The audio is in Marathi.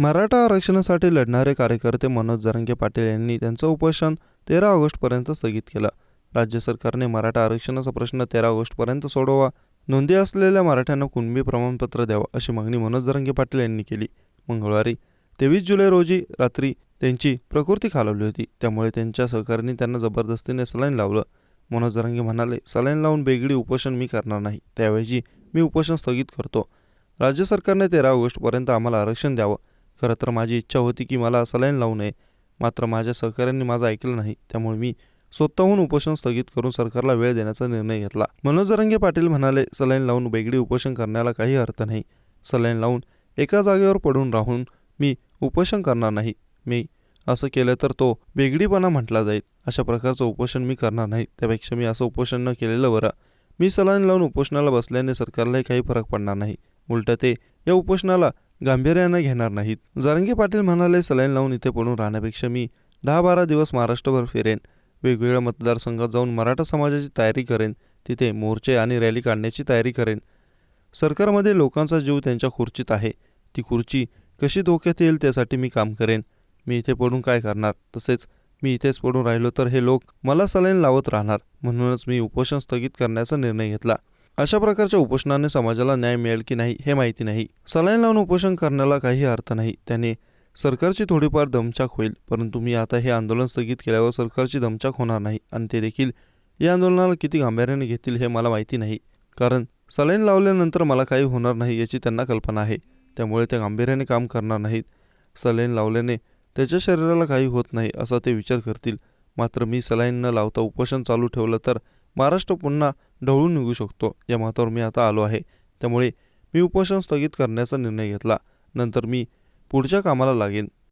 मराठा आरक्षणासाठी लढणारे कार्यकर्ते मनोज जरांगे पाटील यांनी त्यांचं उपोषण तेरा ऑगस्टपर्यंत स्थगित केलं. राज्य सरकारने मराठा आरक्षणाचा प्रश्न तेरा ऑगस्टपर्यंत सोडवा नोंदी असलेल्या मराठ्यांना कुणबी प्रमाणपत्र द्यावं अशी मागणी मनोज जरांगे पाटील यांनी केली. मंगळवारी तेवीस जुलै रोजी रात्री त्यांची प्रकृती खालावली होती. त्यामुळे त्यांच्या सहकाऱ्यांनी त्यांना जबरदस्तीने सलाईन लावलं. मनोज जरांगे म्हणाले सलाईन लावून बेगडी उपोषण मी करणार नाही. त्याऐवजी मी उपोषण स्थगित करतो. राज्य सरकारने तेरा ऑगस्टपर्यंत आम्हाला आरक्षण द्यावं. खरं तर माझी इच्छा होती की मला सलाईन लावू नये. मात्र माझ्या सहकाऱ्यांनी माझं ऐकलं नाही. त्यामुळे मी स्वतःहून उपोषण स्थगित करून सरकारला वेळ देण्याचा निर्णय घेतला. मनोज रंगे पाटील म्हणाले सलाईन लावून वेगळी उपोषण करण्याला काही अर्थ नाही. सलाईन लावून एका जागेवर पडून राहून मी उपोषण करणार नाही. मी असं केलं तर तो वेगळीपणा म्हटला जाईल. अशा प्रकारचं उपोषण मी करणार नाही. त्यापेक्षा मी असं उपोषण न केलेलं बरं. मी सलाईन लावून उपोषणाला बसल्याने सरकारलाही काही फरक पडणार नाही. उलट ते या उपोषणाला गांभीर्यानं घेणार नाहीत. जारंगे पाटील म्हणाले सलाईन लावून इथे पडून राहण्यापेक्षा मी दहा बारा दिवस महाराष्ट्रभर फिरेन. वेगवेगळ्या मतदारसंघात जाऊन मराठा समाजाची तयारी करेन. तिथे मोर्चे आणि रॅली काढण्याची तयारी करेन. सरकारमध्ये लोकांचा जीव त्यांच्या खुर्चीत आहे. ती खुर्ची कशी धोक्यात येईल त्यासाठी मी काम करेन. मी इथे पडून काय करणार? तसेच मी इथेच पडून राहिलो तर हे लोक मला सलाईन लावत राहणार. म्हणूनच मी उपोषण स्थगित करण्याचा निर्णय घेतला. अशा प्रकारच्या उपोषणाने समाजाला न्याय मिळेल की नाही हे माहिती नाही. सलाईन लावून उपोषण करण्याला काही अर्थ नाही. त्याने सरकारची थोडीफार दमछाक होईल परंतु मी आता हे आंदोलन स्थगित केल्यावर सरकारची दमछाक होणार नाही आणि ते देखील या आंदोलनाला किती गांभीर्याने घेतील हे मला माहिती नाही. कारण सलाईन लावल्यानंतर मला काही होणार नाही याची त्यांना कल्पना आहे. त्यामुळे ते गांभीर्याने काम करणार नाहीत. सलाईन लावल्याने त्याच्या शरीराला काही होत नाही असा ते विचार करतील. मात्र मी सलाईन न लावता उपोषण चालू ठेवलं तर महाराष्ट्र पुन्हा ढवळून निघू शकतो. या मतावर मी आता आलो आहे. त्यामुळे मी उपोषण स्थगित करण्याचा निर्णय घेतला. नंतर मी पुढच्या कामाला लागेन.